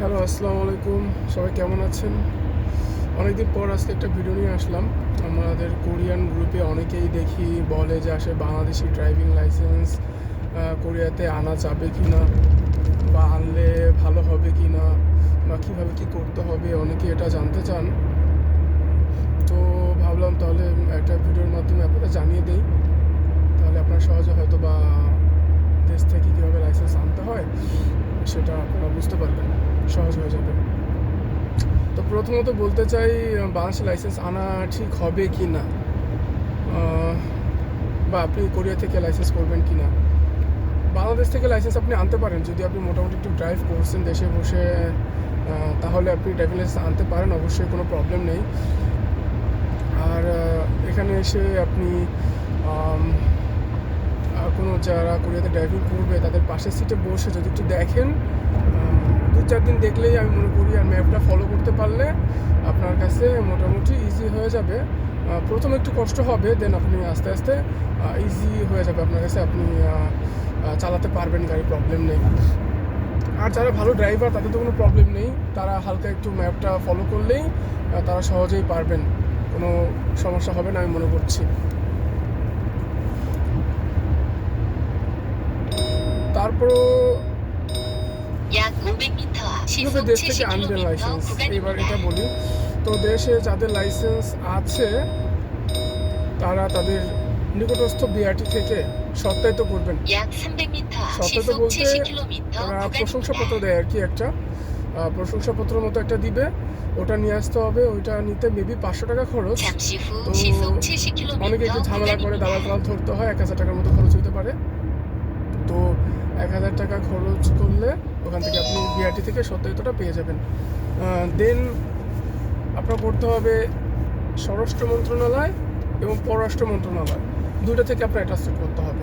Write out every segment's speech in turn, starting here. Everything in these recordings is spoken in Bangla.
হ্যালো, আসসালামু আলাইকুম। সবাই কেমন আছেন? অনেকদিন পর আজকে একটা ভিডিও নিয়ে আসলাম। আমাদের কোরিয়ান গ্রুপে অনেকেই দেখি বলে যে আসে বাংলাদেশি ড্রাইভিং লাইসেন্স কোরিয়াতে আনা যাবে কি না বা আনলে ভালো হবে কি না বা কীভাবে কী করতে হবে, অনেকে এটা জানতে চান। তো ভাবলাম তাহলে একটা ভিডিওর মাধ্যমে আপনারা জানিয়ে দেই। তাহলে আপনার সহজে হয়তো বা দেশ থেকে কীভাবে লাইসেন্স আনতে হয়, সেটা আপনারা বুঝতে পারবেন। সহজ হয়ে যাবে। তো প্রথমত বলতে চাই বাংলাদেশে লাইসেন্স আনা ঠিক হবে কি না? বা আপনি কোরিয়া থেকে লাইসেন্স করবেন কি না? বাংলাদেশ থেকে লাইসেন্স আপনি আনতে পারেন, যদি আপনি মোটামুটি একটু ড্রাইভ করছেন দেশে বসে তাহলে আপনি ড্রাইভিং লাইসেন্স আনতে পারেন, অবশ্যই কোনো প্রবলেম নেই। আর এখানে এসে আপনি কোনো যারা কোরিয়াতে ড্রাইভিং করবে, তাদের পাশের সিটে বসে যদি একটু দেখেন দু চার দিন দেখলেই আমি মনে করি আর ম্যাপটা ফলো করতে পারলে আপনার কাছে মোটামুটি ইজি হয়ে যাবে। প্রথম একটু কষ্ট হবে দেন আপনি আস্তে আস্তে ইজি হয়ে যাবে আপনার কাছে, আপনি চালাতে পারবেন, গাড়ি প্রবলেম নেই। আর যারা ভালো ড্রাইভার তাদের তো কোনো প্রবলেম নেই। তারা হালকা একটু ম্যাপটা ফলো করলেই তারা সহজেই পারবেন। কোনো সমস্যা হবে না, আমি মনে করছি। তারপরও 약 500m কীভাবে দেশ থেকে আনবেন লাইসেন্স এবার এটা বলি। তো দেশে যাদের লাইসেন্স আছে তারা তাদের নিকটস্থ বিআরটি থেকে সত্যায়িত করবেন। সত্যায়িত বলতে তারা প্রশংসাপত্র দেয় আর কি একটা। প্রশংসাপত্র মতো একটা দিবে। ওটা নিয়ে আসতে হবে। ওইটা নিতে মেবি পাঁচশো টাকা খরচ। তো অনেকে একটু ঝামেলা করে দালাল দালাল ধরতে হয় এক হাজার টাকার মতো খরচ হতে পারে। তো এক হাজার টাকা খরচ করলে ওখান থেকে আপনি বিআরটি থেকে সত্যায়িতটা পেয়ে যাবেন। দেন আপনার করতে হবে স্বরাষ্ট্র মন্ত্রণালয় এবং পররাষ্ট্র মন্ত্রণালয়। দুটো থেকে আপনার অ্যাটাস্টেড করতে হবে।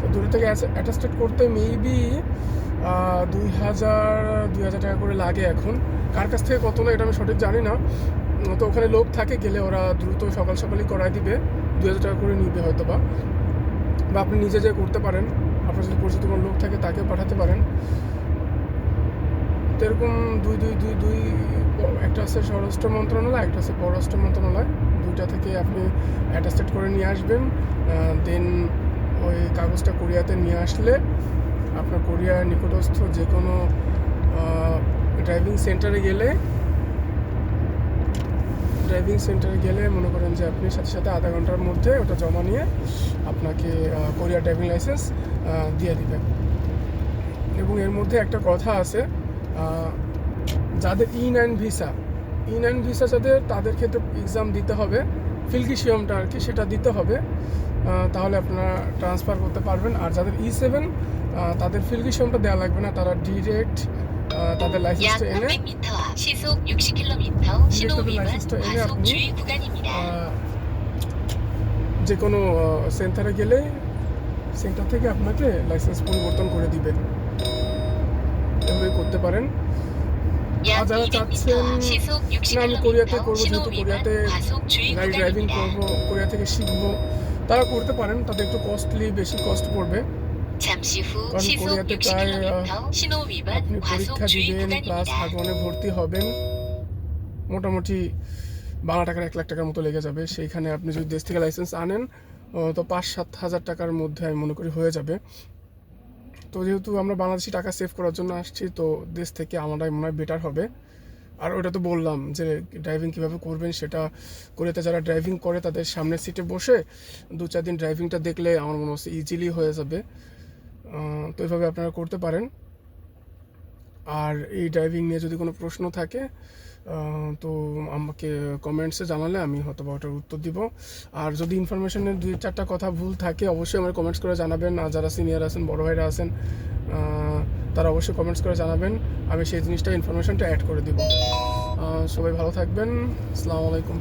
তো দুটো থেকে অ্যাটাস্টেড করতে মেবি দুই হাজার দুই হাজার টাকা করে লাগে এখন। কার কাছ থেকে কত না এটা আমি সঠিক জানি না। তো ওখানে লোক থাকে, গেলে ওরা দ্রুত সকাল সকালই করায় দিবে। দুই হাজার টাকা করে নিবে হয়তো বা বা আপনি নিজে যে করতে পারেন। আপনার যদি পরিচিত কোনো লোক থাকে তাকে পাঠাতে পারেন। তো এরকম দুই দুই দুই দুই একটা আছে স্বরাষ্ট্র মন্ত্রণালয় একটা আছে পররাষ্ট্র মন্ত্রণালয়। দুইটা থেকে আপনি অ্যাটাস্টেড করে নিয়ে আসবেন। দেন ওই কাগজটা কোরিয়াতে নিয়ে আসলে আপনার কোরিয়ার নিকটস্থ যে কোনো ড্রাইভিং সেন্টারে গেলে ড্রাইভিং সেন্টারে গেলে মনে করেন যে আপনি সাথে সাথে আধা ঘণ্টার মধ্যে ওটা জমা নিয়ে আপনাকে আহ, কোরিয়া ড্রাইভিং লাইসেন্স দিয়ে দিবে এবং এর মধ্যে একটা কথা আছে যাদের in and visa in and visa যাদের তাদের ক্ষেত্রে এক্সাম দিতে হবে ফিলকিশিয়ামটা আর কি সেটা দিতে হবে। তাহলে আপনারা ট্রান্সফার করতে পারবেন। আর যাদের e ই সেভেন তাদের ফিলকিশিয়ামটা দেওয়া লাগবে না তারা ডিরেক্ট তাদের লাইসেন্সটা এনে লাইসেন্সটা এনে আপনি যে কোনো সেন্টারে গেলে সেন্টার থেকে আপনাকে লাইসেন্স পরিবর্তন করে দিবে। এভাবে করতে পারেন। আর যারা চাচ্ছেন না আমি কোরিয়াতে করব যেহেতু কোরিয়াতে গাড়ি ড্রাইভিং করব কোরিয়া থেকে শিখব তারা করতে পারেন তাদের একটু কস্টলি বেশি কষ্ট পড়বে। কারণ কোরিয়াতে প্রায় আপনি পরীক্ষা দিবেন প্লাস হাগমনে ভর্তি হবেন মোটামুটি বারো টাকার এক লাখ টাকার মতো লেগে যাবে। সেইখানে আপনি যদি দেশ থেকে লাইসেন্স আনেন তো পাঁচ সাত হাজার টাকার মধ্যে আমি মনে করি হয়ে যাবে। তো যেহেতু আমরা বাংলাদেশি টাকা সেভ করার জন্য আসছি, তো দেশ থেকে আমাদের মনে হয় বেটার হবে। আর ওটা তো বললাম যে ড্রাইভিং কীভাবে করবেন সেটা কোরিয়াতে যারা ড্রাইভিং করে তাদের সামনের সিটে বসে দু চার দিন ড্রাইভিংটা দেখলে আমার মনে হচ্ছে ইজিলি হয়ে যাবে। তো এইভাবে আপনারা করতে পারেন। আর এই ড্রাইভিং নিয়ে যদি কোনো প্রশ্ন থাকে তো আমাকে কমেন্টসে জানালে আমি হয়তো বা ওটার উত্তর দিব। আর যদি ইনফরমেশনের দুই চারটা কথা ভুল থাকে, অবশ্যই আমার কমেন্টস করে জানাবেন। আর যারা সিনিয়র আছেন, বড় ভাইরা আছেন তারা অবশ্যই কমেন্টস করে জানাবেন। আমি সেই জিনিসটা ইনফরমেশনটা অ্যাড করে দিব। সবাই ভালো থাকবেন। আসসালামু আলাইকুম।